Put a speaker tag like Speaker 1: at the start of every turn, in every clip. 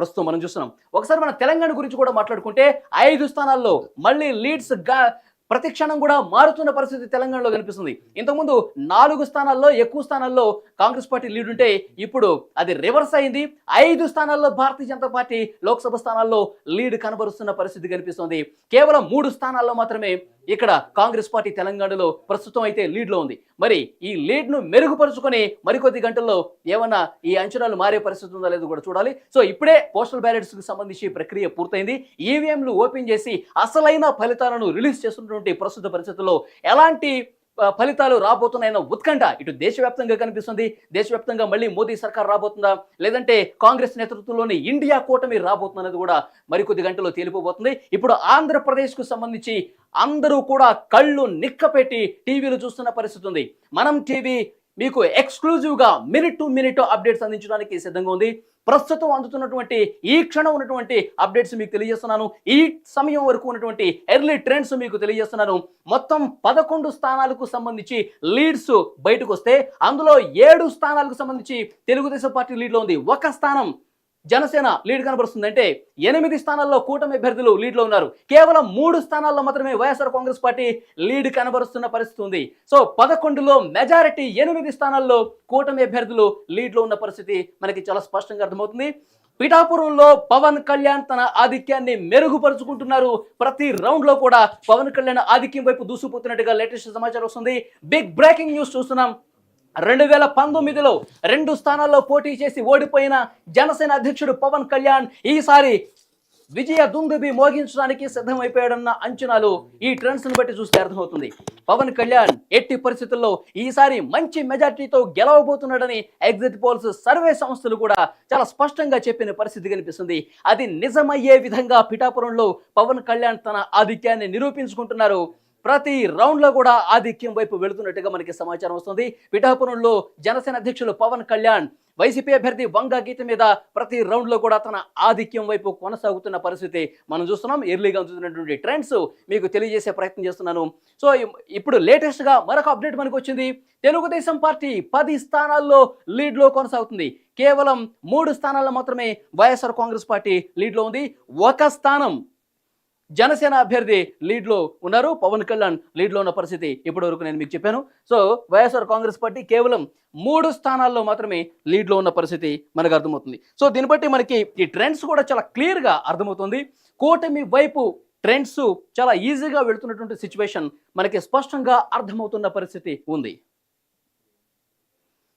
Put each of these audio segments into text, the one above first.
Speaker 1: ప్రస్తుతం మనం చూస్తున్నాం. ఒకసారి మన తెలంగాణ గురించి కూడా మాట్లాడుకుంటే ఐదు స్థానాల్లో మళ్ళీ లీడ్స్గా ప్రతి క్షణం కూడా మారుతున్న పరిస్థితి తెలంగాణలో కనిపిస్తుంది. ఇంతకుముందు నాలుగు స్థానాల్లో ఎక్కువ స్థానాల్లో కాంగ్రెస్ పార్టీ లీడ్ ఉంటే ఇప్పుడు అది రివర్స్ అయింది. ఐదు స్థానాల్లో భారతీయ జనతా పార్టీ లోక్సభ స్థానాల్లో లీడ్ కనబరుస్తున్న పరిస్థితి కనిపిస్తుంది. కేవలం మూడు స్థానాల్లో మాత్రమే ఇక్కడ కాంగ్రెస్ పార్టీ తెలంగాణలో ప్రస్తుతం అయితే లీడ్లో ఉంది. మరి ఈ లీడ్ను మెరుగుపరుచుకొని మరికొద్ది గంటల్లో ఏమన్నా ఈ అంచనాలు మారే పరిస్థితి ఉందా లేదో కూడా చూడాలి. సో ఇప్పుడే పోస్టల్ బ్యాలెట్స్కి సంబంధించి ప్రక్రియ పూర్తయింది. ఈవీఎంలు ఓపెన్ చేసి అసలైన ఫలితాలను రిలీజ్ చేస్తున్నటువంటి ప్రస్తుత పరిస్థితుల్లో ఎలాంటి ఫలితాలు రాబోతున్నాయన్న ఉత్కంఠ ఇటు దేశవ్యాప్తంగా కనిపిస్తుంది. దేశవ్యాప్తంగా మళ్ళీ మోదీ సర్కార్ రాబోతుందా? లేదంటే కాంగ్రెస్ నేతృత్వంలోని ఇండియా కూటమి రాబోతుందన్నది కూడా మరికొద్ది గంటల్లో తేలిపోబోతుంది. ఇప్పుడు ఆంధ్రప్రదేశ్కు సంబంధించి అందరూ కూడా కళ్ళు నిక్కపెట్టి టీవీలు చూస్తున్న పరిస్థితి ఉంది మనం టీవీ మీకు ఎక్స్క్లూజివ్గా మినిట్ టు మినిట్ అప్డేట్స్ అందించడానికి సిద్ధంగా ఉంది. ప్రస్తుతం అందుతున్నటువంటి ఈ క్షణం ఉన్నటువంటి అప్డేట్స్ మీకు తెలియజేస్తున్నాను. ఈ సమయం వరకు ఉన్నటువంటి ఎర్లీ ట్రెండ్స్ మీకు తెలియజేస్తున్నాను. మొత్తం పదకొండు స్థానాలకు సంబంధించి లీడ్స్ బయటకు వస్తే అందులో ఏడు స్థానాలకు సంబంధించి తెలుగుదేశం పార్టీ లీడ్లో ఉంది. ఒక స్థానం జనసేన లీడ్ కనబరుస్తుంది అంటే ఎనిమిది స్థానాల్లో కూటమి అభ్యర్థులు లీడ్లో ఉన్నారు. కేవలం మూడు స్థానాల్లో మాత్రమే వైఎస్ఆర్ కాంగ్రెస్ పార్టీ లీడ్ కనబరుస్తున్న పరిస్థితి ఉంది. సో పదకొండులో మెజారిటీ ఎనిమిది స్థానాల్లో కూటమి అభ్యర్థులు లీడ్లో ఉన్న పరిస్థితి మనకి చాలా స్పష్టంగా అర్థమవుతుంది. పిఠాపురంలో పవన్ కళ్యాణ్ తన ఆధిక్యాన్ని మెరుగుపరుచుకుంటున్నారు. ప్రతి రౌండ్లో కూడా పవన్ కళ్యాణ్ ఆధిక్యం వైపు దూసుకుపోతున్నట్టుగా లేటెస్ట్ సమాచారం వస్తుంది. బిగ్ బ్రేకింగ్ న్యూస్ చూస్తున్నాం. రెండు వేల పంతొమ్మిదిలో రెండు స్థానాల్లో పోటీ చేసి ఓడిపోయిన జనసేన అధ్యక్షుడు పవన్ కళ్యాణ్ ఈసారి విజయ దుందుబి మోగించడానికి సిద్ధమైపోయాడన్న అంచనాలు ఈ ట్రెండ్స్ను బట్టి చూస్తే అర్థమవుతుంది. పవన్ కళ్యాణ్ ఎట్టి పరిస్థితుల్లో ఈసారి మంచి మెజార్టీతో గెలవబోతున్నాడని ఎగ్జిట్ పోల్స్ సర్వే సంస్థలు కూడా చాలా స్పష్టంగా చెప్పిన పరిస్థితి కనిపిస్తుంది. అది నిజమయ్యే విధంగా పిఠాపురంలో పవన్ కళ్యాణ్ తన ఆధిక్యాన్ని నిరూపించుకుంటున్నారు. ప్రతి రౌండ్లో కూడా ఆధిక్యం వైపు వెళుతున్నట్టుగా మనకి సమాచారం వస్తుంది. పిఠాపురంలో జనసేన అధ్యక్షులు పవన్ కళ్యాణ్ వైసీపీ అభ్యర్థి వంగ గీత మీద ప్రతి రౌండ్లో కూడా తన ఆధిక్యం వైపు కొనసాగుతున్న పరిస్థితి మనం చూస్తున్నాం. ఎర్లీగా చూస్తున్నటువంటి ట్రెండ్స్ మీకు తెలియజేసే ప్రయత్నం చేస్తున్నాను. సో ఇప్పుడు లేటెస్ట్గా మరొక అప్డేట్ మనకు వచ్చింది. తెలుగుదేశం పార్టీ పది స్థానాల్లో లీడ్లో కొనసాగుతుంది. కేవలం మూడు స్థానాల్లో మాత్రమే వైఎస్ఆర్ కాంగ్రెస్ పార్టీ లీడ్లో ఉంది. ఒక స్థానం జనసేన అభ్యర్థి లీడ్లో ఉన్నారు. పవన్ కళ్యాణ్ లీడ్లో ఉన్న పరిస్థితి ఇప్పటి వరకు నేను మీకు చెప్పాను. సో వైఎస్ఆర్ కాంగ్రెస్ పార్టీ కేవలం మూడు స్థానాల్లో మాత్రమే లీడ్లో ఉన్న పరిస్థితి మనకు అర్థమవుతుంది. సో దీన్ని బట్టి మనకి ఈ ట్రెండ్స్ కూడా చాలా క్లియర్గా అర్థమవుతుంది. కూటమి వైపు ట్రెండ్స్ చాలా ఈజీగా వెళుతున్నటువంటి సిచ్యువేషన్ మనకి స్పష్టంగా అర్థమవుతున్న పరిస్థితి ఉంది.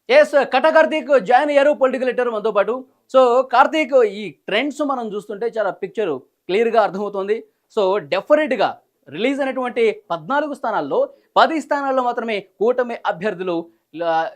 Speaker 1: ఎస్ కట కార్తీక్ జాయిన్ అయ్యారు పొలిటికల్ లీడర్ మనతో పాటు. సో కార్తీక్ ఈ ట్రెండ్స్ మనం చూస్తుంటే చాలా పిక్చర్ క్లియర్గా అర్థమవుతుంది. సో డెఫినెట్గా రిలీజ్ అయినటువంటి పద్నాలుగు స్థానాల్లో పది స్థానాల్లో మాత్రమే కూటమి అభ్యర్థులు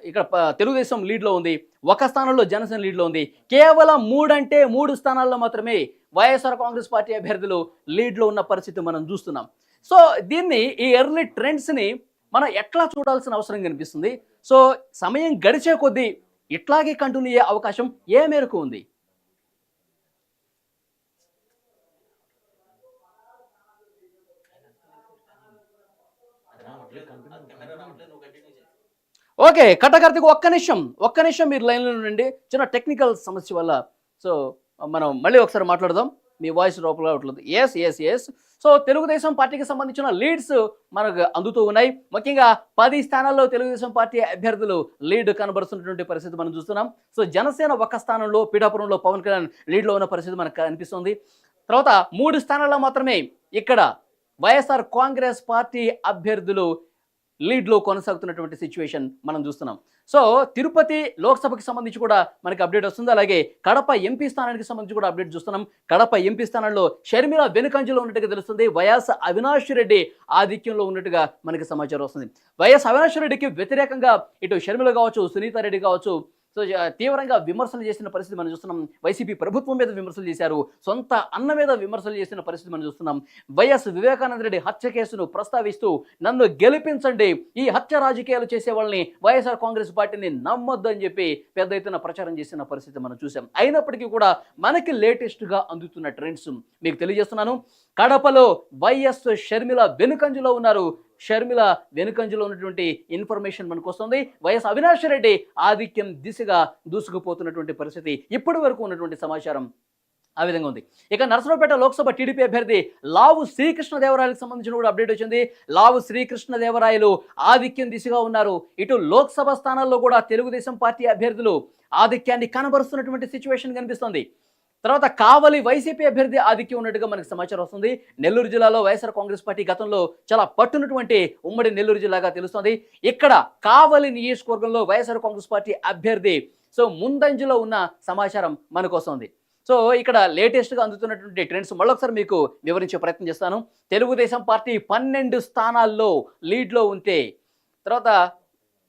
Speaker 1: ఇక్కడ తెలుగుదేశం లీడ్లో ఉంది ఒక స్థానంలో జనసేన లీడ్లో ఉంది. కేవలం మూడంటే మూడు స్థానాల్లో మాత్రమే వైఎస్ఆర్ కాంగ్రెస్ పార్టీ అభ్యర్థులు లీడ్లో ఉన్న పరిస్థితి మనం చూస్తున్నాం. సో దీన్ని ఈ ఎర్లీ ట్రెండ్స్ని మనం ఎట్లా చూడాల్సిన అవసరం కనిపిస్తుంది? సో సమయం గడిచే కొద్దీ ఇట్లాగే కంటిన్యూ అయ్యే అవకాశం ఏ మేరకు ఉంది? ఓకే కట్టకర్తికి ఒక్క నిమిషం ఒక్క నిమిషం మీరు లైన్లో ఉండండి. చిన్న టెక్నికల్ సమస్య వల్ల. సో మనం మళ్ళీ ఒకసారి మాట్లాడదాం. మీ వాయిస్ లోపల అవట్లేదు yes yes yes so Telugu Desam పార్టీకి సంబంధించిన లీడ్స్ మనకు అందుతూ ఉన్నాయి. ముఖ్యంగా పది స్థానాల్లో తెలుగుదేశం పార్టీ అభ్యర్థులు లీడ్ కనబరుస్తున్నటువంటి పరిస్థితి మనం చూస్తున్నాం. సో జనసేన ఒక్క స్థానంలో పీఠాపురంలో పవన్ కళ్యాణ్ లీడ్లో ఉన్న పరిస్థితి మనకు కనిపిస్తుంది తర్వాత మూడు స్థానాల్లో మాత్రమే ఇక్కడ వైఎస్ఆర్ కాంగ్రెస్ పార్టీ అభ్యర్థులు లీడ్లో కొనసాగుతున్నటువంటి సిచ్యువేషన్ మనం చూస్తున్నాం. సో తిరుపతి లోక్సభకి సంబంధించి కూడా మనకి అప్డేట్ వస్తుంది. అలాగే కడప ఎంపీ స్థానానికి సంబంధించి కూడా అప్డేట్ చూస్తున్నాం. కడప ఎంపీ స్థానంలో షర్మిల వెనుకంజలో ఉన్నట్టుగా తెలుస్తుంది. వైఎస్ అవినాష్ రెడ్డి ఆధిక్యంలో ఉన్నట్టుగా మనకి సమాచారం వస్తుంది. వైఎస్ అవినాష్ రెడ్డికి వ్యతిరేకంగా ఇటు షర్మిల కావచ్చు సునీత రెడ్డి కావచ్చు సో తీవ్రంగా విమర్శలు చేసిన పరిస్థితి మనం చూస్తున్నాం. వైసీపీ ప్రభుత్వం మీద విమర్శలు చేశారు. సొంత అన్న మీద విమర్శలు చేసిన పరిస్థితి మనం చూస్తున్నాం. వైఎస్ వివేకానంద రెడ్డి హత్య కేసును ప్రస్తావిస్తూ నన్ను గెలిపించండి. ఈ హత్య రాజకీయాలు చేసే వాళ్ళని వైఎస్ఆర్ కాంగ్రెస్ పార్టీని నమ్మొద్దు అని చెప్పి పెద్ద ఎత్తున ప్రచారం చేసిన పరిస్థితి మనం చూసాం అయినప్పటికీ కూడా మనకి లేటెస్ట్గా అందుతున్న ట్రెండ్స్ మీకు తెలియజేస్తున్నాను. కడపలో వైఎస్ షర్మిల వెనుకంజలో ఉన్నారు. షర్మిల వెనుకంజలో ఉన్నటువంటి ఇన్ఫర్మేషన్ మనకు వస్తుంది వైఎస్ అవినాష్ రెడ్డి ఆధిక్యం దిశగా దూసుకుపోతున్నటువంటి పరిస్థితి ఇప్పటి వరకు ఉన్నటువంటి సమాచారం ఆ విధంగా ఉంది. ఇక నరసరావుపేట లోక్సభ టీడీపీ అభ్యర్థి లావు శ్రీకృష్ణదేవరాయలకు సంబంధించిన కూడా అప్డేట్ వచ్చింది. లావు శ్రీకృష్ణదేవరాయలు ఆధిక్యం దిశగా ఉన్నారు. ఇటు లోక్సభ స్థానాల్లో కూడా తెలుగుదేశం పార్టీ అభ్యర్థులు ఆధిక్యాన్ని కనబరుస్తున్నటువంటి సిచ్యువేషన్ కనిపిస్తుంది. తర్వాత కావలి వైసీపీ అభ్యర్థి ఆధిక్యం ఉన్నట్టుగా మనకు సమాచారం వస్తుంది. నెల్లూరు జిల్లాలో వైఎస్ఆర్ కాంగ్రెస్ పార్టీ గతంలో చాలా పట్టునటువంటి ఉమ్మడి నెల్లూరు జిల్లాగా తెలుస్తుంది. ఇక్కడ కావలి నియోజకవర్గంలో వైఎస్ఆర్ కాంగ్రెస్ పార్టీ అభ్యర్థి సో ముందంజలో ఉన్న సమాచారం మనకు వస్తుంది సో ఇక్కడ లేటెస్ట్గా అందుతున్నటువంటి ట్రెండ్స్ మళ్ళొకసారి మీకు వివరించే ప్రయత్నం చేస్తాను. తెలుగుదేశం పార్టీ పన్నెండు స్థానాల్లో లీడ్లో ఉంటే తర్వాత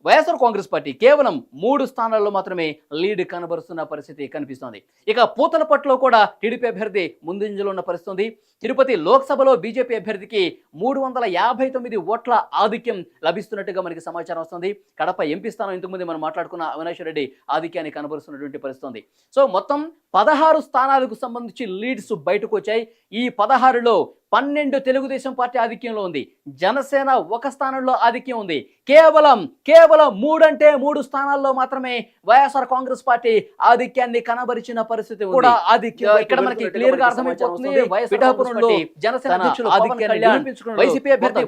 Speaker 1: వైఎస్ఆర్ కాంగ్రెస్ పార్టీ కేవలం మూడు స్థానాల్లో మాత్రమే లీడ్ కనబరుస్తున్న పరిస్థితి కనిపిస్తోంది. ఇక పూతలపట్లో కూడా టీడీపీ అభ్యర్థి ముందంజలో ఉన్న పరిస్థితి ఉంది తిరుపతి లోక్సభలో బీజేపీ అభ్యర్థికి మూడు వందల యాభై తొమ్మిది ఓట్ల ఆధిక్యం లభిస్తున్నట్టుగా మనకి సమాచారం వస్తుంది. కడప ఎంపీ స్థానం ఇంతకుముందు మనం మాట్లాడుకున్న అవినాష్ రెడ్డి ఆధిక్యాన్ని కనబరుస్తున్నటువంటి పరిస్థితుంది. సో మొత్తం పదహారు స్థానాలకు సంబంధించి లీడ్స్ బయటకు వచ్చాయి. ఈ పదహారులో పన్నెండు తెలుగుదేశం పార్టీ ఆధిక్యంలో ఉంది. జనసేన ఒక స్థానంలో ఆధిక్యం ఉంది. కేవలం కేవలం మూడంటే మూడు స్థానాల్లో మాత్రమే వైఎస్ఆర్ కాంగ్రెస్ పార్టీ ఆధిక్యాన్ని కనబరిచిన పరిస్థితి.
Speaker 2: కూడా ఆధిక్యం
Speaker 1: ఇక్కడ మనకి క్లియర్గా అర్థమైపోతుంది. పిఠాపురంలో జనసేన. వైసీపీ అభ్యర్థి.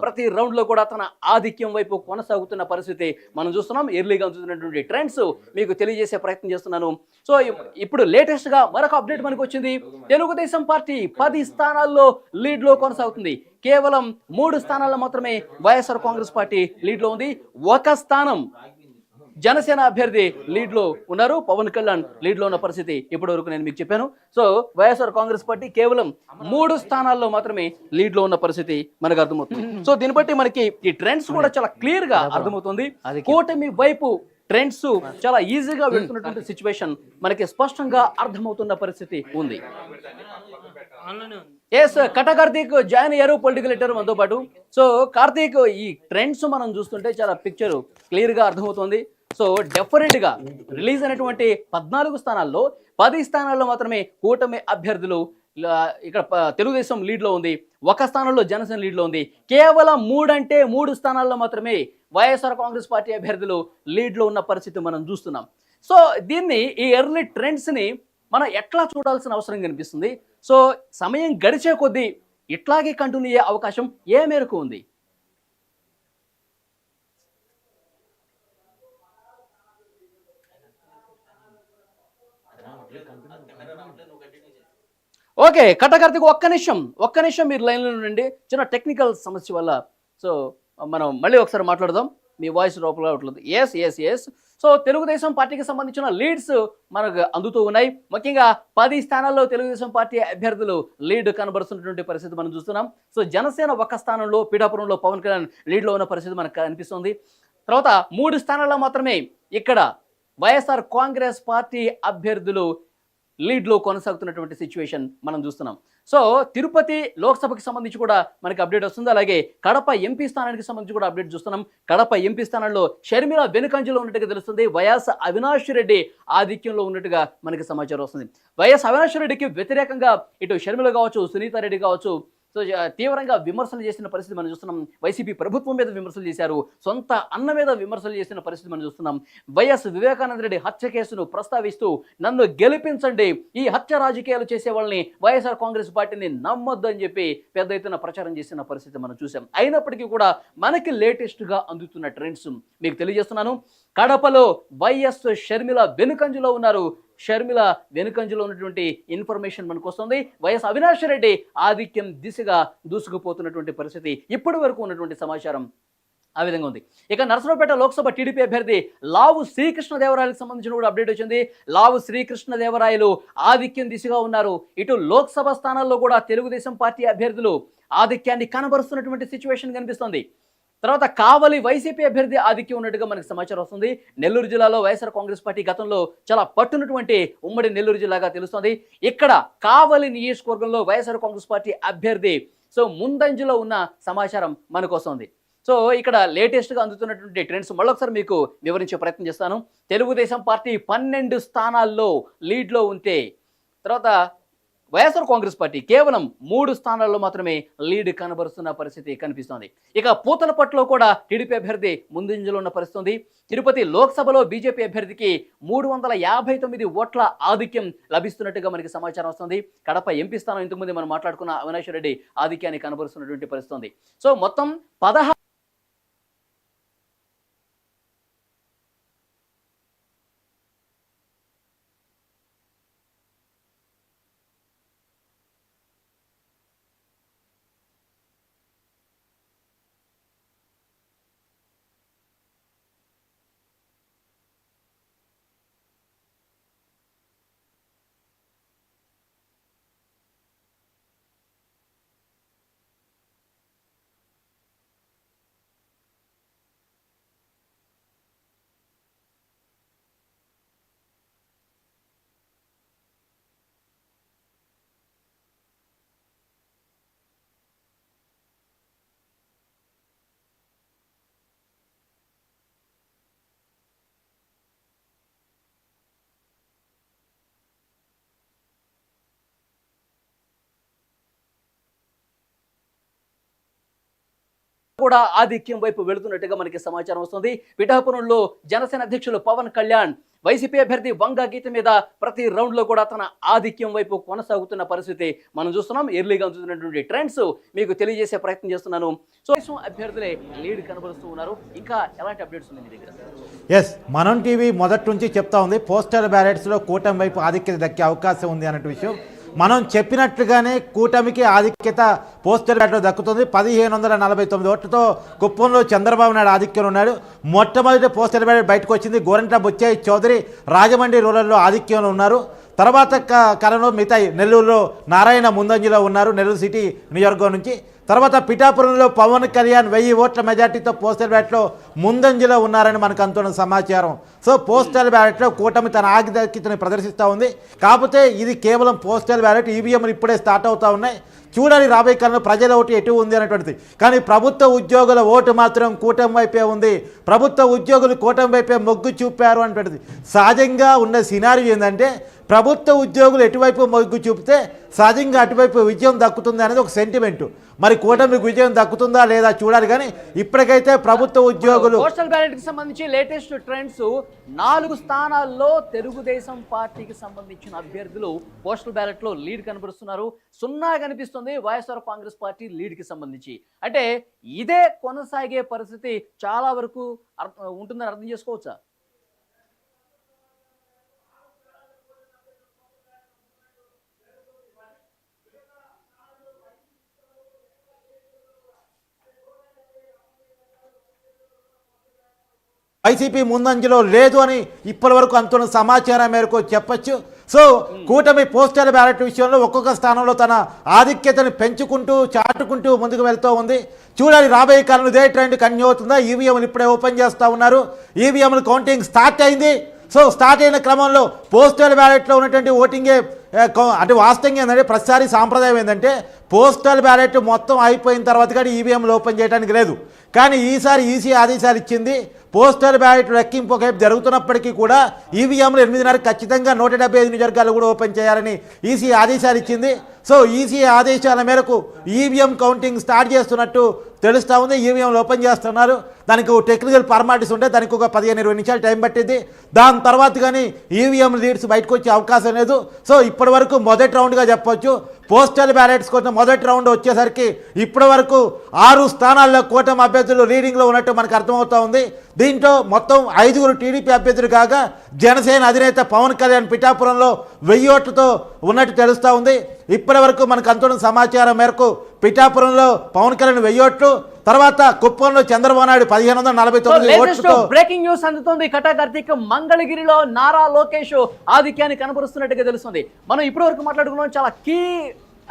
Speaker 1: ప్రతి రౌండ్లో కూడా తన ఆధిక్యం వైపు కొనసాగుతున్న పరిస్థితి మనం చూస్తున్నాం. ఎర్లీగా అందుతున్నటువంటి ట్రెండ్స్ మీకు తెలియజేసే ప్రయత్నం చేస్తున్నాను. సో ఇప్- ఇప్పుడు లేటెస్ట్గా మరొక అప్డేట్ మనకు వచ్చింది. తెలుగుదేశం పార్టీ పది స్థానాల్లో లీడ్లో కొనసాగుతుంది. కేవలం మూడు స్థానాల్లో మాత్రమే వైఎస్ఆర్ కాంగ్రెస్ పార్టీ లీడ్లో ఉంది. ఒక స్థానం జనసేన అభ్యర్థి లీడ్లో ఉన్నారు. పవన్ కళ్యాణ్ లీడ్లో ఉన్న పరిస్థితి ఇప్పటి వరకు నేను మీకు చెప్పాను. సో వైఎస్ఆర్ కాంగ్రెస్ పార్టీ కేవలం మూడు స్థానాల్లో మాత్రమే లీడ్లో ఉన్న పరిస్థితి మనకు అర్థమవుతుంది. సో దీన్ని బట్టి మనకి ఈ ట్రెండ్స్ కూడా చాలా క్లియర్గా అర్థమవుతుంది. కూటమి వైపు ట్రెండ్స్ చాలా ఈజీగా వెళ్తున్నటువంటి సిచ్యువేషన్ మనకి స్పష్టంగా అర్థమవుతున్న పరిస్థితి ఉంది. ఎస్ కట కార్తీక్ జాయిన్ అయ్యారు పొలిటికల్ లీడర్ మనతో పాటు. సో కార్తీక్ ఈ ట్రెండ్స్ మనం చూస్తుంటే చాలా పిక్చర్ క్లియర్గా అర్థమవుతుంది. సో డెఫినెట్గా రిలీజ్ అయినటువంటి పద్నాలుగు స్థానాల్లో పది స్థానాల్లో మాత్రమే కూటమి అభ్యర్థులు ఇక్కడ తెలుగుదేశం లీడ్లో ఉంది. ఒక స్థానంలో జనసేన లీడ్లో ఉంది. కేవలం మూడంటే మూడు స్థానాల్లో మాత్రమే వైఎస్ఆర్ కాంగ్రెస్ పార్టీ అభ్యర్థులు లీడ్లో ఉన్న పరిస్థితి మనం చూస్తున్నాం. సో దీన్ని ఈ ఎర్లీ ట్రెండ్స్ని మనం ఎట్లా చూడాల్సిన అవసరం కనిపిస్తుంది? సో సమయం గడిచే కొద్దీ ఇట్లాగే కంటిన్యూ అయ్యే అవకాశం ఏ మేరకు ఉంది? ఓకే కట్టకర్తకు ఒక్క నిమిషం. ఒక్క నిమిషం మీరు లైన్లో ఉండండి. చిన్న టెక్నికల్ సమస్య వల్ల. సో మనం మళ్ళీ ఒకసారి మాట్లాడదాం. మీ వాయిస్ రూపంలో ఉంటుంది. Yes yes yes so Telugu Desam పార్టీకి సంబంధించిన లీడ్స్ మనకు అందుతూ ఉన్నాయి. ముఖ్యంగా పది స్థానాల్లో తెలుగుదేశం పార్టీ అభ్యర్థులు లీడ్ కనబడుతున్నటువంటి పరిస్థితి మనం చూస్తున్నాం. సో జనసేన ఒక స్థానంలో పీఠాపురంలో పవన్ కళ్యాణ్ లీడ్లో ఉన్న పరిస్థితి మనకు కనిపిస్తుంది. తర్వాత మూడు స్థానాల్లో మాత్రమే ఇక్కడ వైఎస్ఆర్ కాంగ్రెస్ పార్టీ అభ్యర్థులు లీడ్లో కొనసాగుతున్నటువంటి సిచ్యువేషన్ మనం చూస్తున్నాం. సో తిరుపతి లోక్సభకి సంబంధించి కూడా మనకి అప్డేట్ వస్తుంది. అలాగే కడప ఎంపీ స్థానానికి సంబంధించి కూడా అప్డేట్ చూస్తున్నాం. కడప ఎంపీ స్థానంలో షర్మిల వెనుకంజలో ఉన్నట్టుగా తెలుస్తుంది. వైఎస్ అవినాష్ రెడ్డి ఆధిక్యంలో ఉన్నట్టుగా మనకి సమాచారం వస్తుంది. వైఎస్ అవినాష్ రెడ్డికి వ్యతిరేకంగా ఇటు షర్మిల కావచ్చు సునీత రెడ్డి కావచ్చు సో తీవ్రంగా విమర్శలు చేసిన పరిస్థితి మనం చూస్తున్నాం. వైసీపీ ప్రభుత్వం మీద విమర్శలు చేశారు. సొంత అన్న మీద విమర్శలు చేసిన పరిస్థితి మనం చూస్తున్నాం. వైఎస్ వివేకానంద రెడ్డి హత్య కేసును ప్రస్తావిస్తూ నన్ను గెలిపించండి. ఈ హత్య రాజకీయాలు చేసే వాళ్ళని వైఎస్ఆర్ కాంగ్రెస్ పార్టీని నమ్మొద్దు అని చెప్పి పెద్ద ఎత్తున ప్రచారం చేసిన పరిస్థితి మనం చూసాం అయినప్పటికీ కూడా మనకి లేటెస్ట్గా అందుతున్న ట్రెండ్స్ మీకు తెలియజేస్తున్నాను. కడపలో వైఎస్ షర్మిల వెనుకంజలో ఉన్నారు. షర్మిల వెనుకంజలో ఉన్నటువంటి ఇన్ఫర్మేషన్ మనకు వస్తుంది వైఎస్ అవినాష్ రెడ్డి ఆధిక్యం దిశగా దూసుకుపోతున్నటువంటి పరిస్థితి ఇప్పటి వరకు ఉన్నటువంటి సమాచారం ఆ విధంగా ఉంది. ఇక నరసరావుపేట లోక్సభ టీడీపీ అభ్యర్థి లావు శ్రీకృష్ణదేవరాయలకు సంబంధించిన కూడా అప్డేట్ వచ్చింది. లావు శ్రీకృష్ణదేవరాయలు ఆధిక్యం దిశగా ఉన్నారు. ఇటు లోక్సభ స్థానాల్లో కూడా తెలుగుదేశం పార్టీ అభ్యర్థులు ఆధిక్యాన్ని కనబరుస్తున్నటువంటి సిచ్యువేషన్ కనిపిస్తుంది. తర్వాత కావలి వైసీపీ అభ్యర్థి ఆధిక్యం ఉన్నట్టుగా మనకు సమాచారం వస్తుంది. నెల్లూరు జిల్లాలో వైఎస్ఆర్ కాంగ్రెస్ పార్టీ గతంలో చాలా పట్టునటువంటి ఉమ్మడి నెల్లూరు జిల్లాగా తెలుస్తుంది. ఇక్కడ కావలి నియోజకవర్గంలో వైఎస్ఆర్ కాంగ్రెస్ పార్టీ అభ్యర్థి సో ముందంజలో ఉన్న సమాచారం మనకు వస్తుంది సో ఇక్కడ లేటెస్ట్గా అందుతున్నటువంటి ట్రెండ్స్ మళ్ళొకసారి మీకు వివరించే ప్రయత్నం చేస్తాను. తెలుగుదేశం పార్టీ పన్నెండు స్థానాల్లో లీడ్లో ఉంటే తర్వాత వైఎస్ఆర్ కాంగ్రెస్ పార్టీ కేవలం మూడు స్థానాల్లో మాత్రమే లీడ్ కనబరుస్తున్న పరిస్థితి కనిపిస్తోంది. ఇక పూతలపట్లో కూడా టీడీపీ అభ్యర్థి ముందంజలో ఉన్న పరిస్థితి ఉంది తిరుపతి లోక్సభలో బీజేపీ అభ్యర్థికి మూడు వందల యాభై తొమ్మిది ఓట్ల ఆధిక్యం లభిస్తున్నట్టుగా మనకి సమాచారం వస్తుంది. కడప ఎంపీ స్థానం ఇంతకుముందు మనం మాట్లాడుకున్న అవినాష్ రెడ్డి ఆధిక్యాన్ని కనబరుస్తున్నటువంటి పరిస్థితి సో మొత్తం పదహారు కూడా ఆధిక్యం వైపు వెళుతున్నట్టుగా మనకి సమాచారం వస్తుంది. పిఠాపురంలో జనసేన అధ్యక్షులు పవన్ కళ్యాణ్ వైసీపీ అభ్యర్థి వంగ గీత మీద ప్రతి రౌండ్లో కూడా తన ఆధిక్యం వైపు కొనసాగుతున్న పరిస్థితి మనం చూస్తున్నాం. ఎర్లీగా చూస్తున్నటువంటి ట్రెండ్స్ మీకు తెలియజేసే ప్రయత్నం చేస్తున్నాను. సో అభ్యర్థులే లీడ్ కనబరుస్తూ ఉన్నారు. ఇంకా ఎలాంటి అప్డేట్స్ ఉన్నాయి మీ దగ్గర?
Speaker 2: ఎస్ మనం టీవీ మొదటి నుంచి చెప్తా ఉంది పోస్టల్ బ్యాలెట్స్లో కూటమి వైపు ఆధిక్యత దక్కే అవకాశం ఉంది అన్నట్టు విషయం. మనం చెప్పినట్లుగానే కూటమికి ఆధిక్యత పోస్టర్ బ్యాలెట్లో దక్కుతుంది. పదిహేను వందల నలభై తొమ్మిది ఓట్లతో కుప్పంలో చంద్రబాబు నాయుడు ఆధిక్యంలో ఉన్నాడు. మొట్టమొదటి పోస్టర్ బ్యాలెట్ బయటకు వచ్చింది గోరంట్ల బొచ్చాయి చౌదరి. రాజమండ్రి రూరల్లో ఆధిక్యంలో ఉన్నారు. తర్వాత క- కాలంలో మిగతా నెల్లూరులో నారాయణ ముందంజలో ఉన్నారు. నెల్లూరు సిటీ నియోజకవర్గం నుంచి. తర్వాత పిఠాపురంలో పవన్ కళ్యాణ్ వెయ్యి ఓట్ల మెజార్టీతో పోస్టల్ బ్యాలెట్లో ముందంజలో ఉన్నారని మనకు అందుతున్న సమాచారం. సో పోస్టల్ బ్యాలెట్లో కూటమి తన ఆధిక్యతని ప్రదర్శిస్తూ ఉంది. కాకపోతే ఇది కేవలం పోస్టల్ బ్యాలెట్ ఈవీఎంలు ఇప్పుడే స్టార్ట్ అవుతూ ఉన్నాయి. చూడాలి రాబోయే కాలంలో ప్రజల ఓటు ఎటు ఉంది అనేటువంటిది. కానీ ప్రభుత్వ ఉద్యోగుల ఓటు మాత్రం కూటమి వైపే ఉంది. ప్రభుత్వ ఉద్యోగులు కూటమి వైపే మొగ్గు చూపారు అనేటువంటిది. సహజంగా ఉన్న సినారీ ఏంటంటే ప్రభుత్వ ఉద్యోగులు ఎటువైపు మొగ్గు చూపితే సహజంగా అటువైపు విజయం దక్కుతుంది అనేది ఒక సెంటిమెంట్ మరి కూటమికి విజయం దక్కుతుందా లేదా చూడాలి కానీ ఇప్పటికైతే ప్రభుత్వ ఉద్యోగులు
Speaker 1: పోస్టల్ బ్యాలెట్కి సంబంధించి లేటెస్ట్ ట్రెండ్స్ నాలుగు స్థానాల్లో తెలుగుదేశం పార్టీకి సంబంధించిన అభ్యర్థులు పోస్టల్ బ్యాలెట్లో లీడ్ కనబరుస్తున్నారు. సున్నా కనిపిస్తుంది వైఎస్ఆర్ కాంగ్రెస్ పార్టీ లీడ్కి సంబంధించి. అంటే ఇదే కొనసాగే పరిస్థితి చాలా వరకు అర్థ- ఉంటుందని అర్థం చేసుకోవచ్చా?
Speaker 2: వైసీపీ ముందంజలో లేదు అని ఇప్పటి వరకు అంతున్న సమాచారం మేరకు చెప్పచ్చు. సో కూటమి పోస్టల్ బ్యాలెట్ విషయంలో ఒక్కొక్క స్థానంలో తన ఆధిక్యతను పెంచుకుంటూ చాటుకుంటూ ముందుకు వెళ్తూ ఉంది. చూడాలి రాబోయే కాలంలో ఇదే ట్రెండ్ కంటిన్యూ అవుతుందా? ఈవీఎంలు ఇప్పుడే ఓపెన్ చేస్తూ ఉన్నారు. ఈవీఎంలు కౌంటింగ్ స్టార్ట్ అయింది. సో స్టార్ట్ అయిన క్రమంలో పోస్టల్ బ్యాలెట్లో ఉన్నటువంటి ఓటింగే అంటే వాస్తవంగా ఏంటంటే ప్రతిసారి సాంప్రదాయం ఏంటంటే పోస్టల్ బ్యాలెట్ మొత్తం అయిపోయిన తర్వాత కానీ ఈవీఎంలు ఓపెన్ చేయడానికి లేదు. కానీ ఈసారి ఈసీ ఆదేశాలు ఇచ్చింది పోస్టల్ బ్యాలెట్ లెక్కింపు ఒకవైపు జరుగుతున్నప్పటికీ కూడా ఈవీఎంలు ఎనిమిదిన్నర ఖచ్చితంగా నూట డెబ్బై ఐదు నియోజకవర్గాలు కూడా ఓపెన్ చేయాలని ఈసీ ఆదేశాలు ఇచ్చింది. సో ఈసీ ఆదేశాల మేరకు ఈవీఎం కౌంటింగ్ స్టార్ట్ చేస్తున్నట్టు తెలుస్తూ ఉంది ఈవీఎంలు ఓపెన్ చేస్తున్నారు. దానికి ఒక టెక్నికల్ ఫార్మాలిటీస్ ఉంటే దానికి ఒక పదిహేను ఇరవై నిమిషాలు టైం పట్టింది. దాని తర్వాత కానీ ఈవీఎం లీడ్స్ బయటకు వచ్చే అవకాశం లేదు. సో ఇప్పటి వరకు మొదటి రౌండ్గా చెప్పొచ్చు. పోస్టల్ బ్యాలెట్స్ కోసం మొదటి రౌండ్ వచ్చేసరికి ఇప్పటి వరకు ఆరు స్థానాల్లో కూటమి అభ్యర్థులు లీడింగ్లో ఉన్నట్టు మనకు అర్థమవుతా ఉంది. దీంట్లో మొత్తం ఐదుగురు టీడీపీ అభ్యర్థులు కాగా జనసేన అధినేత పవన్ కళ్యాణ్ పిఠాపురంలో వెయ్యి ఓట్లతో ఉన్నట్టు తెలుస్తూ ఉంది. ఇప్పటి వరకు మనకు అందుతున్న సమాచారం మేరకు పిఠాపురంలో పవన్ కళ్యాణ్ వెయ్యి ఓట్లు తర్వాత కుప్పంలో చంద్రబాబు నాయుడు పదిహేను వందల నలభై తొమ్మిది
Speaker 1: బ్రేకింగ్ న్యూస్ అందుతుంది. కటా కార్తీక్ మంగళగిరిలో నారా లోకేష్ ఆధిక్యాన్ని కనబరుస్తున్నట్టుగా తెలుస్తుంది. మనం ఇప్పటి వరకు మాట్లాడుకున్నాం చాలా కీ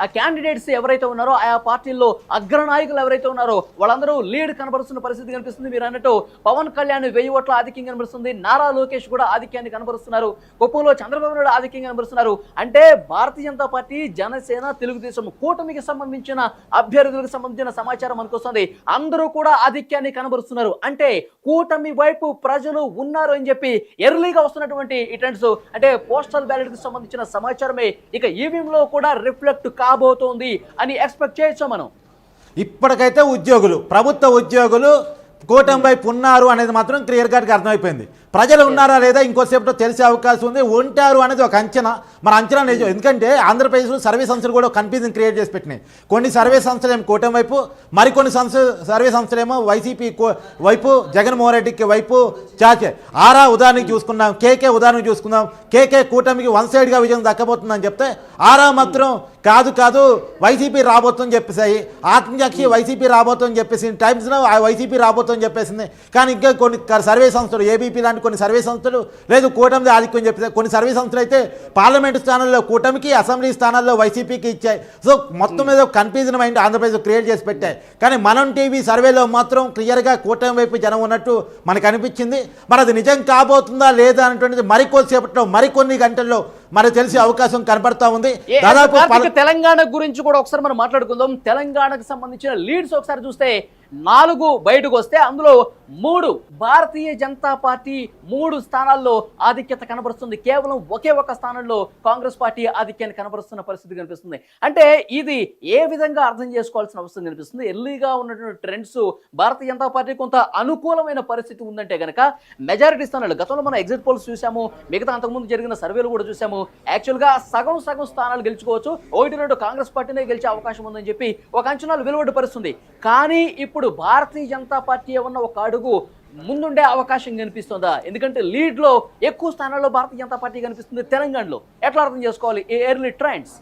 Speaker 1: ఆ క్యాండిడేట్స్ ఎవరైతే ఉన్నారో ఆయా పార్టీల్లో అగ్రనాయకులు ఎవరైతే ఉన్నారో వాళ్ళందరూ లీడ్ కనబరుస్తున్న పరిస్థితి కనిపిస్తుంది. మీరు అన్నట్టు పవన్ కళ్యాణ్ వెయ్యి ఓట్ల ఆధిక్యం కనబరుస్తుంది. నారా లోకేష్ కూడా ఆధిక్యాన్ని కనబరుస్తున్నారు. కుప్పంలో చంద్రబాబు నాయుడు ఆధిక్యం కనబరుస్తున్నారు. అంటే భారతీయ జనతా పార్టీ జనసేన తెలుగుదేశం కూటమికి సంబంధించిన అభ్యర్థులకు సంబంధించిన సమాచారం మనకొస్తుంది. అందరూ కూడా ఆధిక్యాన్ని కనబరుస్తున్నారు. అంటే కూటమి వైపు ప్రజలు ఉన్నారు అని చెప్పి ఎర్లీగా వస్తున్నటువంటి ఈ ట్రెండ్స్ అంటే పోస్టల్ బ్యాలెట్కి సంబంధించిన సమాచారమే. ఇక ఈవీఎం లో కూడా రిఫ్లెక్ట్ కాబోతోంది అని ఎక్స్పెక్ట్ చేయొచ్చు మనం?
Speaker 2: ఇప్పటికైతే ఉద్యోగులు ప్రభుత్వ ఉద్యోగులు కూటమి వైపు ఉన్నారు అనేది మాత్రం క్లియర్ కట్గా అర్థమైపోయింది. ప్రజలు ఉన్నారా లేదా ఇంకోసేపులో తెలిసే అవకాశం ఉంది. ఉంటారు అనేది ఒక అంచనా. మన అంచనా నిజం. ఎందుకంటే ఆంధ్రప్రదేశ్లో సర్వే సంస్థలు కూడా కన్ఫ్యూజన్ క్రియేట్ చేసి పెట్టినాయి. కొన్ని సర్వే సంస్థలు ఏమో కూటమి వైపు మరికొన్ని సంస్థ సర్వే సంస్థలు ఏమో వైసీపీ వైపు జగన్మోహన్ రెడ్డికి వైపు చాచే. ఆరా ఉదాహరణకి చూసుకుందాం. కేకే ఉదాహరణకి చూసుకుందాం. కేకే కూటమికి వన్ సైడ్గా విజయం దక్కబోతుందని చెప్తే ఆరా మాత్రం కాదు కాదు వైసీపీ రాబోతుందని చెప్పేసాయి. ఆత్మసాక్షి వైసీపీ రాబోతుందని చెప్పేసి టైమ్స్లో వైసీపీ రాబోతుందని చెప్పేసింది. కానీ ఇంకా కొన్ని సర్వే సంస్థలు ఏబీపీ లాంటి కొన్ని సర్వే సంస్థలు లేదు కూటమి ఆధిక్యం చెప్పేసి కొన్ని సర్వే సంస్థలు అయితే పార్లమెంటు స్థానాల్లో కూటమికి అసెంబ్లీ స్థానాల్లో వైసీపీకి ఇచ్చాయి. సో మొత్తం మీద కన్ఫ్యూజన్ మైండ్ ఆంధ్రప్రదేశ్ క్రియేట్ చేసి పెట్టాయి. కానీ మనం టీవీ సర్వేలో మాత్రం క్లియర్గా కూటమి వైపు జనం ఉన్నట్టు మనకు అనిపించింది. మరి అది నిజం కాబోతుందా లేదా అనేటువంటిది మరికొద్దిసేపట్లో మరికొన్ని గంటల్లో మనకు తెలిసే అవకాశం కనబడతా ఉంది. దాదాపు
Speaker 1: తెలంగాణ గురించి కూడా ఒకసారి మనం మాట్లాడుకుందాం. తెలంగాణకు సంబంధించిన లీడ్స్ ఒకసారి చూస్తే నాలుగు బయటకు వస్తే అందులో మూడు భారతీయ జనతా పార్టీ మూడు స్థానాల్లో ఆధిక్యత కనబరుస్తుంది. కేవలం ఒకే ఒక స్థానంలో కాంగ్రెస్ పార్టీ ఆధిక్యాన్ని కనబరుస్తున్న పరిస్థితి కనిపిస్తుంది. అంటే ఇది ఏ విధంగా అర్థం చేసుకోవాల్సిన అవసరం కనిపిస్తుంది? ఎర్లీగా ఉన్నటువంటి ట్రెండ్స్ భారతీయ జనతా పార్టీ కొంత అనుకూలమైన పరిస్థితి ఉందంటే కనుక మెజారిటీ స్థానాలు గతంలో మనం ఎగ్జిట్ పోల్స్ చూసాము మిగతా అంతకుముందు జరిగిన సర్వేలు కూడా చూసాము యాక్చువల్గా సగం సగం స్థానాలు గెలుచుకోవచ్చు. ఒకటి రెండు కాంగ్రెస్ పార్టీనే గెలిచే అవకాశం ఉందని చెప్పి ఒక అంచనాలు వెలువడిపరుస్తుంది కానీ ఇప్పుడు భారతీయ జనతా పార్టీ ఉన్న ఒక అడుగు ముందుండే అవకాశం కనిపిస్తుందా? ఎందుకంటే లీడ్లో ఎక్కువ స్థానాల్లో భారతీయ జనతా పార్టీ కనిపిస్తుంది తెలంగాణలో. ఎట్లా అర్థం చేసుకోవాలి? ఈ ఎర్లీ ట్రెండ్స్.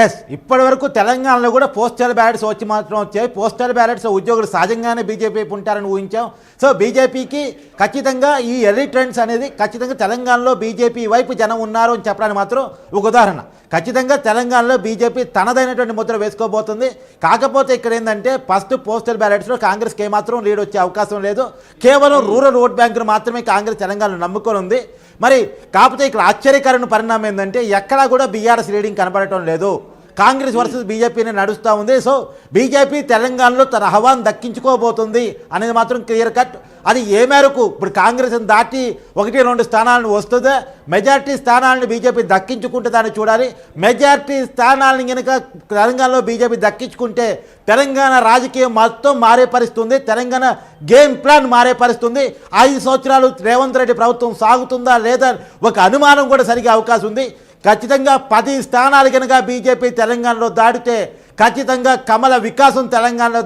Speaker 2: ఎస్ ఇప్పటి వరకు తెలంగాణలో కూడా పోస్టల్ బ్యాలెట్స్ వచ్చి మాత్రం వచ్చాయి. పోస్టల్ బ్యాలెట్స్ ఉద్యోగులు సహజంగానే బీజేపీ వైపు ఉంటారని ఊహించాం. సో బీజేపీకి ఖచ్చితంగా ఈ ఎర్లీ ట్రెండ్స్ అనేది ఖచ్చితంగా తెలంగాణలో బీజేపీ వైపు జనం ఉన్నారు అని చెప్పడానికి మాత్రం ఒక ఉదాహరణ. ఖచ్చితంగా తెలంగాణలో బీజేపీ తనదైనటువంటి ముద్ర వేసుకోబోతుంది. కాకపోతే ఇక్కడ ఏంటంటే ఫస్ట్ పోస్టల్ బ్యాలెట్స్లో కాంగ్రెస్కి ఏమాత్రం లీడ్ వచ్చే అవకాశం లేదు. కేవలం రూరల్ ఓట్ బ్యాంకును మాత్రమే కాంగ్రెస్ తెలంగాణలో నమ్ముకొని ఉంది. మరి కాకపోతే ఇక్కడ ఆశ్చర్యకరణ పరిణామం ఏంటంటే ఎక్కడా కూడా బీఆర్ఎస్ రీడింగ్ కనపడటం లేదు. కాంగ్రెస్ వర్సెస్ బీజేపీనే నడుస్తూ ఉంది. సో బీజేపీ తెలంగాణలో తన హవాన్ దక్కించుకోబోతుంది అనేది మాత్రం క్లియర్ కట్. అది ఏ మేరకు ఇప్పుడు కాంగ్రెస్ని దాటి ఒకటి రెండు స్థానాలను వస్తుందా మెజార్టీ స్థానాలను బీజేపీ దక్కించుకుంటుందని చూడాలి. మెజార్టీ స్థానాలను కనుక తెలంగాణలో బీజేపీ దక్కించుకుంటే తెలంగాణ రాజకీయం మొత్తం మారే పరిస్థితుంది. తెలంగాణ గేమ్ ప్లాన్ మారే పరిస్థితుంది. ఐదు సంవత్సరాలు రేవంత్ రెడ్డి ప్రభుత్వం సాగుతుందా లేదా ఒక అనుమానం కూడా సరిగే అవకాశం ఉంది. ఖచ్చితంగా పది స్థానాలు కనుక బీజేపీ తెలంగాణలో దాటితే ఖచ్చితంగా కమల వికాసం తెలంగాణలో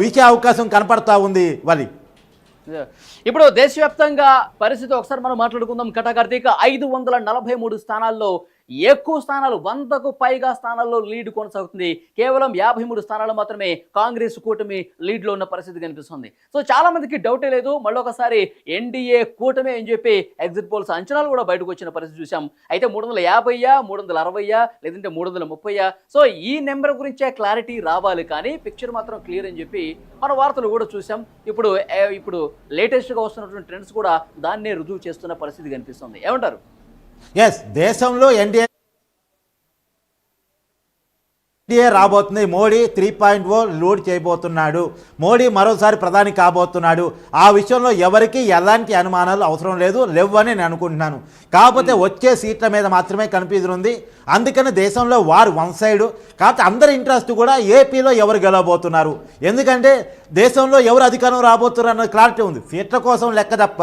Speaker 2: వీచే అవకాశం కనపడతా ఉంది వలి.
Speaker 1: ఇప్పుడు దేశవ్యాప్తంగా పరిస్థితి ఒకసారి మనం మాట్లాడుకుందాం. కటాకార్తీక ఐదు వందల నలభై మూడు స్థానాల్లో ఎక్కువ స్థానాలు వందకు పైగా స్థానాల్లో లీడ్ కొనసాగుతుంది. కేవలం యాభై మూడు స్థానాలు మాత్రమే కాంగ్రెస్ కూటమి లీడ్లో ఉన్న పరిస్థితి కనిపిస్తుంది. సో చాలా మందికి డౌటే లేదు. మళ్ళొకసారి ఎన్డీఏ కూటమి అని చెప్పి ఎగ్జిట్ పోల్స్ అంచనాలు కూడా బయటకు వచ్చిన పరిస్థితి చూసాం అయితే మూడు వందల యాభైయా మూడు వందల అరవయ్యా లేదంటే మూడు వందల ముప్పయ్యా సో ఈ నెంబర్ గురించే క్లారిటీ రావాలి కానీ పిక్చర్ మాత్రం క్లియర్ అని చెప్పి మన వార్తలు కూడా చూసాం ఇప్పుడు ఇప్పుడు లేటెస్ట్గా వస్తున్నటువంటి ట్రెండ్స్ కూడా దాన్నే రుజువు చేస్తున్న పరిస్థితి కనిపిస్తుంది. ఏమంటారు?
Speaker 2: ఎస్ దేశంలో ఎన్డీఏ ఎన్డీఏ రాబోతుంది. Modi three point o load చేయబోతున్నాడు. మోడీ మరోసారి ప్రధాని కాబోతున్నాడు. ఆ విషయంలో ఎవరికి ఎలాంటి అనుమానాలు అవసరం లేదు. లేవని నేను అనుకుంటున్నాను. కాకపోతే వచ్చే సీట్ల మీద మాత్రమే కన్ఫ్యూజన్ ఉంది అందుకని దేశంలో వారు వన్ సైడ్. కాకపోతే అందరి ఇంట్రెస్ట్ కూడా ఏపీలో ఎవరు గెలవబోతున్నారు? ఎందుకంటే దేశంలో ఎవరు అధికారం రాబోతున్నారు అన్న క్లారిటీ ఉంది. సీట్ల కోసం లెక్క తప్ప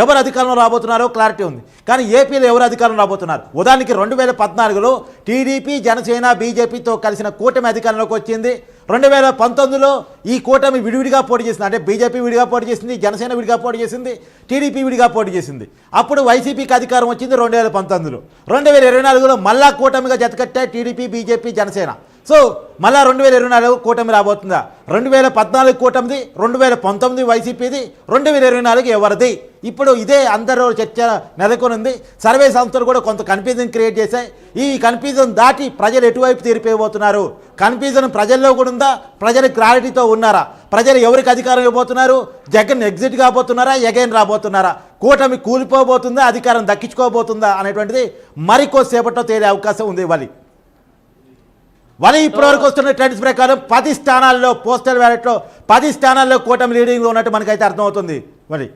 Speaker 2: ఎవరు అధికారంలో రాబోతున్నారో క్లారిటీ ఉంది. కానీ ఏపీలో ఎవరు అధికారంలో రాబోతున్నారు? ఉదాహరణకి రెండు వేల పద్నాలుగులో టీడీపీ జనసేన బీజేపీతో కలిసిన కూటమి అధికారంలోకి వచ్చింది. రెండు వేల పంతొమ్మిదిలో ఈ కూటమి విడివిడిగా పోటీ చేసింది. అంటే బీజేపీ విడిగా పోటీ చేసింది జనసేన విడిగా పోటీ చేసింది టీడీపీ విడిగా పోటీ చేసింది. అప్పుడు వైసీపీకి అధికారం వచ్చింది రెండు వేల పంతొమ్మిదిలో. రెండు వేల ఇరవై నాలుగులో మళ్ళా కూటమిగా జతకట్టాయి టీడీపీ బీజేపీ జనసేన. సో మళ్ళా రెండు వేల ఇరవై నాలుగు కూటమి రాబోతుందా? రెండు వేల పద్నాలుగు కూటమిది రెండు వేల పంతొమ్మిది వైసీపీది రెండు వేల ఇరవై నాలుగు ఎవరిది? ఇప్పుడు ఇదే అందరూ చర్చ నెలకొని ఉంది సర్వే సంస్థలు కూడా కొంత కన్ఫ్యూజన్ క్రియేట్ చేశాయి. ఈ కన్ఫ్యూజన్ దాటి ప్రజలు ఎటువైపు తీరిపోబోతున్నారు? కన్ఫ్యూజన్ ప్రజల్లో కూడా ఉందా? ప్రజలు క్లారిటీతో ఉన్నారా? ప్రజలు ఎవరికి అధికారం ఇవ్వబోతున్నారు? జగన్ ఎగ్జిట్ కాబోతున్నారా? ఎగైన్ రాబోతున్నారా? కూటమి కూలిపోబోతుందా? అధికారం దక్కించుకోబోతుందా? అనేటువంటిది మరికొద్దిసేపట్లో తేలే అవకాశం ఉంది ఇవ్వాలి. మరి ఇప్పటివరకు వస్తున్న ట్రెండ్స్ ప్రకారం పది స్థానాల్లో పోస్టల్ బ్యాలెట్లో పది స్థానాల్లో కూటమి లీడింగ్లో ఉన్నట్టు మనకైతే అర్థమవుతుంది. మరి?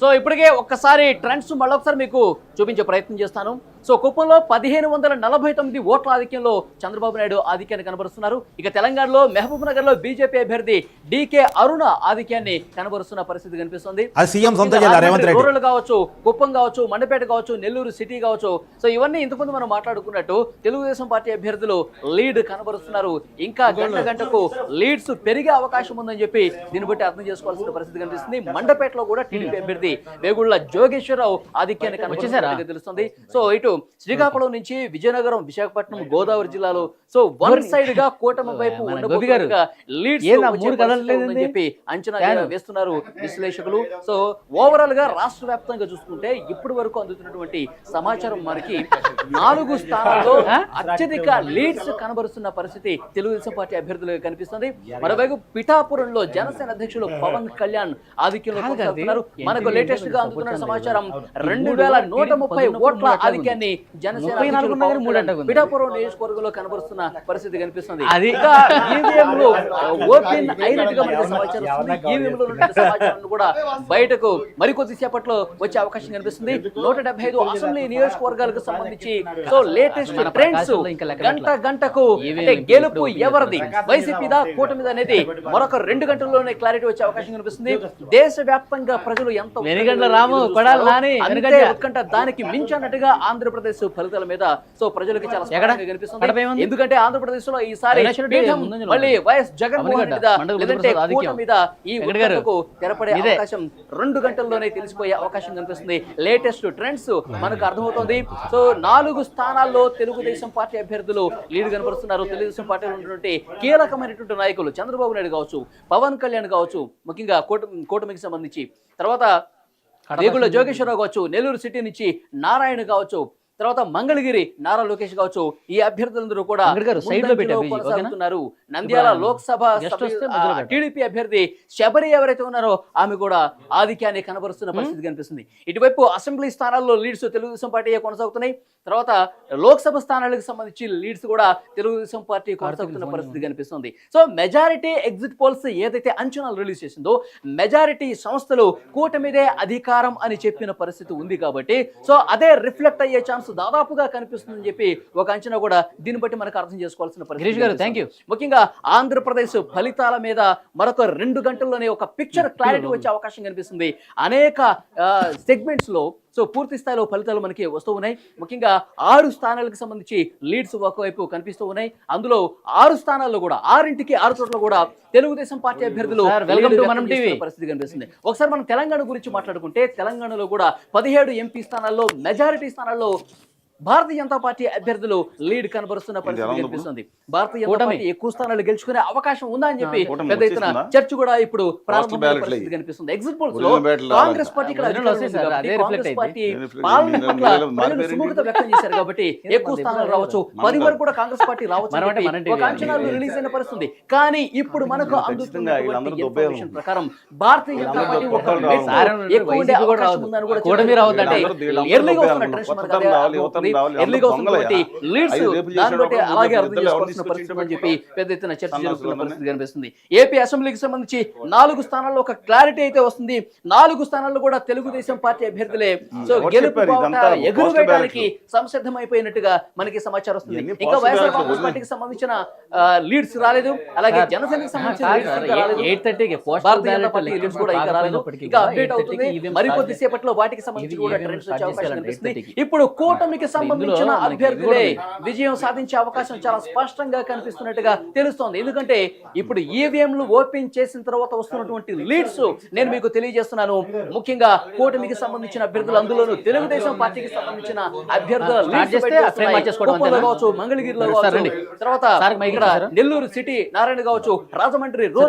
Speaker 1: సో ఇప్పటికే ఒక్కసారి ట్రెండ్స్ మళ్ళొకసారి మీకు చూపించే ప్రయత్నం చేస్తాను. సో కుప్పంలో పదిహేను వందల నలభై తొమ్మిది ఓట్ల ఆధిక్యంలో చంద్రబాబు నాయుడు ఆధిక్యాన్ని కనబరుస్తున్నారు. ఇక తెలంగాణలో మహబూబ్ నగర్లో బీజేపీ అభ్యర్థి డీకే అరుణ ఆధిక్యాన్ని కనబరుస్తున్న పరిస్థితి కనిపిస్తుంది. రూరల్ కావచ్చు కుప్పం కావచ్చు మండపేట కావచ్చు నెల్లూరు సిటీ కావచ్చు. సో ఇవన్నీ ఇంతకుముందు మనం మాట్లాడుకున్నట్టు తెలుగుదేశం పార్టీ అభ్యర్థులు లీడ్ కనబరుస్తున్నారు. ఇంకా గంట గంటకు లీడ్స్ పెరిగే అవకాశం ఉందని చెప్పి దీన్ని బట్టి అర్థం చేసుకోవాల్సిన పరిస్థితి కనిపిస్తుంది. మండపేటలో కూడా టీడీపీ అభ్యర్థి వేగుళ్ళ జోగేశ్వరరావు ఆధిక్యాన్ని కనబరుస్తున్నట్టుగా తెలుస్తుంది. సో ఇటు శ్రీకాకుళం నుంచి విజయనగరం విశాఖపట్నం గోదావరి జిల్లాలో. సో వన్ సైడ్గా కూటమి వైపు లీడ్స్? చెప్పి అంచనా. వేస్తున్నారు విశ్లేషకులు. సో ఓవరాల్గా రాష్ట్ర వ్యాప్తంగా చూసుకుంటే ఇప్పటి వరకు అందుతున్నటువంటి సమాచారం మనకి నాలుగు స్థానాల్లో అత్యధిక లీడ్స్ కనబరుస్తున్న పరిస్థితి తెలుగుదేశం పార్టీ అభ్యర్థులకు కనిపిస్తుంది. మరోవైపు పిఠాపురంలో జనసేన అధ్యక్షులు పవన్ కళ్యాణ్ ఆధిక్యంలో మనకు
Speaker 3: లేటెస్ట్గా
Speaker 1: అందుతున్న సమాచారం రెండు వేల నూట ముప్పై ఓట్ల
Speaker 3: ఉన్నట్టుగా
Speaker 1: జనసేన
Speaker 3: ఉంది.
Speaker 1: పిఠాపురం నియోజకవర్గంలో కనబరుస్తున్న పరిస్థితి కనిపిస్తుంది.
Speaker 3: అది-
Speaker 1: ఈవీఎంలు ఓపెన్ అయినట్టుగా సమాచారం కూడా బయటకు మరికొద్ది సేపట్లో వచ్చే అవకాశం కనిపిస్తుంది. నూట డెబ్బై ఐదు అసెంబ్లీ నియోజకవర్గాలకు సంబంధించి సో లేటెస్ట్ ట్రెండ్స్ గంట గంటకు గెలుపు ఎవరిది? వైసీపీదా కూటమిదా అనేది మరొక రెండు గంటల్లోనే క్లారిటీ వచ్చే అవకాశం కనిపిస్తుంది. దేశ వ్యాప్తంగా ప్రజలు ఎంత
Speaker 3: రాము.
Speaker 1: ఉత్కంఠ దానికి మించినట్టుగా ఆంధ్రప్రదేశ్ ఫలితాల మీద సో ప్రజలకు చాలా కనిపిస్తుంది? ఎందుకంటే ఆంధ్రప్రదేశ్లో ఈసారి మళ్ళీ వైఎస్ జగన్మోహన్ లేదంటే మీద ఈ తెరపడే. అవకాశం రెండు గంటల్లోనే తెలిసిపోయే అవకాశం కనిపిస్తుంది. లేటెస్ట్ ట్రెండ్స్ మనకు అర్థమవుతుంది. సో నాలుగు స్థానాల్లో తెలుగుదేశం పార్టీ అభ్యర్థులు లీడ్ కనపరుస్తున్నారు. తెలుగుదేశం పార్టీలో ఉన్నటువంటి కీలకమైనటువంటి నాయకులు చంద్రబాబు నాయుడు కావచ్చు పవన్ కళ్యాణ్ కావచ్చు ముఖ్యంగా కూటమి కూటమికి సంబంధించి. తర్వాత వేగుల జోగేశ్వరరావు కావచ్చు నెల్లూరు సిటీ నుంచి నారాయణ కావచ్చు తర్వాత మంగళగిరి నారా లోకేష్ కావచ్చు ఈ అభ్యర్థులందరూ కూడా కొనసాగుతున్నారు. నంద్యాల లోక్సభ
Speaker 3: మధ్యలో పెట్టు.
Speaker 1: టీడీపీ అభ్యర్థి శబరి ఎవరైతే ఉన్నారో ఆమె కూడా ఆధిక్యాన్ని కనబరుస్తున్న పరిస్థితి కనిపిస్తుంది. ఇటువైపు అసెంబ్లీ స్థానాల్లో లీడ్స్ తెలుగుదేశం పార్టీ కొనసాగుతున్నాయి. తర్వాత లోక్సభ స్థానాలకు సంబంధించి లీడ్స్ కూడా తెలుగుదేశం పార్టీ కొనసాగుతున్న పరిస్థితి కనిపిస్తుంది. సో మెజారిటీ ఎగ్జిట్ పోల్స్ ఏదైతే అంచనాలు రిలీజ్ చేసిందో మెజారిటీ సంస్థలు కూటమిదే అధికారం అని చెప్పిన పరిస్థితి ఉంది కాబట్టి సో అదే రిఫ్లెక్ట్ అయ్యే ఛాన్స్ దాదాపుగా కనిపిస్తుందని చెప్పి ఒక అంచనా కూడా దీన్ని బట్టి మనకు అర్థం చేసుకోవాల్సిన పరిస్థితి
Speaker 3: గారు, thank you.
Speaker 1: ముఖ్యంగా ఆంధ్రప్రదేశ్ ఫలితాల మీద మరొక రెండు గంటల్లోనే ఒక పిక్చర్ క్లారిటీ వచ్చే అవకాశం కనిపిస్తుంది. అనేక సెగ్మెంట్స్లో సో పూర్తి స్థాయిలో ఫలితాలు మనకి వస్తూ ఉన్నాయి. ముఖ్యంగా ఆరు స్థానాలకు సంబంధించి లీడ్స్ ఒకవైపు కనిపిస్తూ ఉన్నాయి. అందులో ఆరు స్థానాల్లో కూడా ఆరింటికి ఆరు చోట్ల కూడా తెలుగుదేశం పార్టీ అభ్యర్థులు
Speaker 3: మనం.
Speaker 1: పరిస్థితి కనిపిస్తుంది? ఒకసారి మనం తెలంగాణ గురించి మాట్లాడుకుంటే తెలంగాణలో కూడా పదిహేడు ఎంపీ స్థానాల్లో మెజారిటీ స్థానాల్లో భారతీయ జనతా పార్టీ అభ్యర్థులు లీడ్ కనబరుస్తున్న పరిస్థితి కనిపిస్తుంది భారతీయ జనతా. పార్టీ ఎక్కువ స్థానాలు గెలుచుకునే అవకాశం ఉందా అని చెప్పి పెద్ద ఎత్తున? చర్చ కూడా ఇప్పుడు ప్రారంభమైన పరిస్థితి. కనిపిస్తుంది ఎగ్జిట్
Speaker 4: పోల్స్లో
Speaker 1: కాంగ్రెస్. పార్టీ సుముఖత? వ్యక్తం చేశారు కాబట్టి ఎక్కువ స్థానాలు రావచ్చు పది. వరకు కూడా కాంగ్రెస్ పార్టీ రావచ్చు ఒక. అంచనాలు రిలీజ్ అయిన పరిస్థితి కానీ ఇప్పుడు మనకు ప్రకారం భారతీయ జనతా పార్టీ ఒక. ఎక్కువ ఉండే అవకాశం ఉందని కూడా ఎర్లీగా వస్తున్న
Speaker 4: రావాలి,
Speaker 1: ఎర్లీగా వస్తున్నటువంటి. లీడ్స్ దాన్ని బట్టి అలాగే అర్థం చేసుకోవాల్సిన పరిస్థితి అని చెప్పి పెద్ద ఎత్తున చర్చ జరుగుతున్న. పరిస్థితి కనిపిస్తుంది ఏపీ అసెంబ్లీకి సంబంధించి నాలుగు స్థానాల్లో ఒక క్లారిటీ అయితే వస్తుంది నాలుగు స్థానాల్లో కూడా తెలుగుదేశం పార్టీ అభ్యర్థులే సో గెలుపు
Speaker 4: చెప్పారు?
Speaker 1: బావుట
Speaker 4: ఇదంతా
Speaker 1: ఎగురు
Speaker 4: పోస్టల్
Speaker 1: వేయడానికి
Speaker 4: బ్యాలెట్లు.
Speaker 1: సంసిద్ధమైపోయినట్టుగా మనకి సమాచారం వస్తుంది ఇంకా వైఎస్ఆర్ కాంగ్రెస్. పార్టీకి సంబంధించిన లీడ్స్ రాలేదు అలాగే జనసేనకి సంబంధించిన అప్డేట్
Speaker 3: 8:30కి
Speaker 1: అవుతుంది
Speaker 3: ఈవీఎం
Speaker 1: మరికొద్ది
Speaker 3: స్టార్ట్
Speaker 1: సేపట్లో వాటికి సంబంధించి కూడా
Speaker 3: ఈవీఎం
Speaker 1: ట్రెండ్స్
Speaker 3: స్టార్ట్
Speaker 1: వచ్చే అవకాశం
Speaker 3: చేసేయాలండి,
Speaker 1: కనిపిస్తుంది
Speaker 3: 8:30కి.
Speaker 1: ఇప్పుడు కూటమికి సంబంధించిన అభ్యర్థులే విజయం సాధించే అవకాశం చాలా స్పష్టంగా కనిపిస్తున్నట్టుగా తెలుస్తోంది ఎందుకంటే ఇప్పుడు ఈవీఎంలు ఓపెన్ చేసిన తర్వాత వస్తున్నటువంటి లీడ్స్ నేను మీకు తెలియజేస్తున్నాను ముఖ్యంగా కూటమికి సంబంధించిన అభ్యర్థులు అందులోనూ తెలుగుదేశం పార్టీకి సంబంధించిన అభ్యర్థుల? కావచ్చు మంగళగిరిలో కావచ్చు. తర్వాత? నెల్లూరు సిటీ నారాయణ కావచ్చు రాజమండ్రి